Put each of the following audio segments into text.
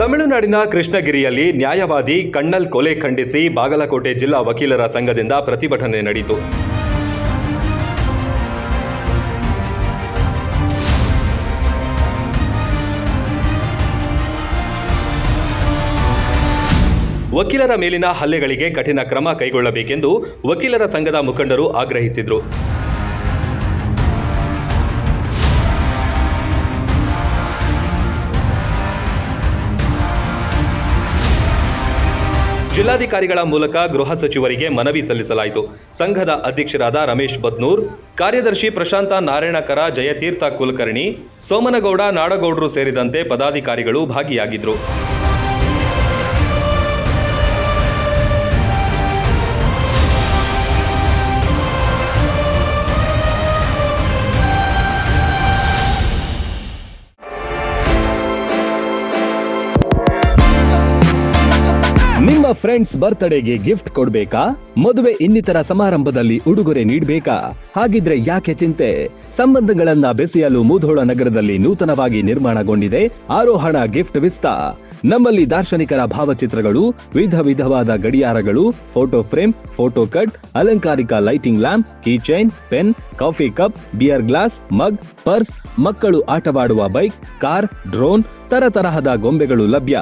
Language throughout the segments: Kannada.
ತಮಿಳುನಾಡಿನ ಕೃಷ್ಣಗಿರಿಯಲ್ಲಿ ನ್ಯಾಯವಾದಿ ಕಣ್ಣಲ್ ಕೊಲೆ ಖಂಡಿಸಿ ಬಾಗಲಕೋಟೆ ಜಿಲ್ಲಾ ವಕೀಲರ ಸಂಘದಿಂದ ಪ್ರತಿಭಟನೆ ನಡೆಯಿತು ವಕೀಲರ ಮೇಲಿನ ಹಲ್ಲೆಗಳಿಗೆ ಕಠಿಣ ಕ್ರಮ ಕೈಗೊಳ್ಳಬೇಕೆಂದು ವಕೀಲರ ಸಂಘದ ಮುಖಂಡರು ಆಗ್ರಹಿಸಿದರು. ಜಿಲ್ಲಾಧಿಕಾರಿಗಳ ಮೂಲಕ ಗೃಹ ಸಚಿವರಿಗೆ ಮನವಿ ಸಲ್ಲಿಸಲಾಯಿತು. ಸಂಘದ ಅಧ್ಯಕ್ಷರಾದ ರಮೇಶ್ ಬದ್ನೂರ್, ಕಾರ್ಯದರ್ಶಿ ಪ್ರಶಾಂತ ನಾರಾಯಣಕರ, ಜಯತೀರ್ಥ ಕುಲಕರ್ಣಿ, ಸೋಮನಗೌಡ, ನಾಡಗೌಡರು ಸೇರಿದಂತೆ ಪದಾಧಿಕಾರಿಗಳು ಭಾಗಿಯಾಗಿದ್ದರು. ನಿಮ್ಮ ಫ್ರೆಂಡ್ಸ್ ಬರ್ತ್ಡೇಗೆ ಗಿಫ್ಟ್ ಕೊಡ್ಬೇಕಾ? ಮದುವೆ ಇನ್ನಿತರ ಸಮಾರಂಭದಲ್ಲಿ ಉಡುಗೊರೆ ನೀಡಬೇಕಾ? ಹಾಗಿದ್ರೆ ಯಾಕೆ ಚಿಂತೆ? ಸಂಬಂಧಗಳನ್ನ ಬೆಸೆಯಲು ಮುಧೋಳ ನಗರದಲ್ಲಿ ನೂತನವಾಗಿ ನಿರ್ಮಾಣಗೊಂಡಿದೆ ಆರೋಹಣ ಗಿಫ್ಟ್ ವಿಸ್ತಾ ನಮ್ಮಲ್ಲಿ ದಾರ್ಶನಿಕರ ಭಾವಚಿತ್ರಗಳು, ವಿಧ ವಿಧವಾದ ಗಡಿಯಾರಗಳು ಫೋಟೋ ಫ್ರೇಮ್ ಫೋಟೋ ಕಟ್ ಅಲಂಕಾರಿಕ lighting lamp keychain pen coffee cup beer glass mug purse ಮಕ್ಕಳು ಆಟವಾಡುವ ಬೈಕ್ ಕಾರ್ ಡ್ರೋನ್ ತರತರಹದ ಗೊಂಬೆಗಳು ಲಭ್ಯ.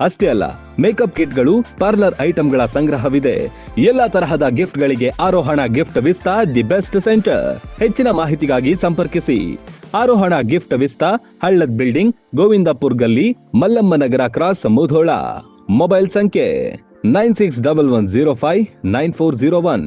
ಅಷ್ಟೇ ಅಲ್ಲ, ಮೇಕಪ್ ಕಿಟ್ಗಳು, ಪಾರ್ಲರ್ ಐಟಂಗಳ ಸಂಗ್ರಹವಿದೆ. ಎಲ್ಲಾ ತರಹದ ಗಿಫ್ಟ್ಗಳಿಗೆ Arohana gift vista the best centre. ಹೆಚ್ಚಿನ ಮಾಹಿತಿಗಾಗಿ ಸಂಪರ್ಕಿಸಿ. Arohana gift vista, Hallad building, Govindpur ಗಲ್ಲಿ, ಮಲ್ಲಮ್ಮ ನಗರ ಕ್ರಾಸ್ ಮುಧೋಳ. ಮೊಬೈಲ್ ಸಂಖ್ಯೆ nine six double one zero five nine four zero one.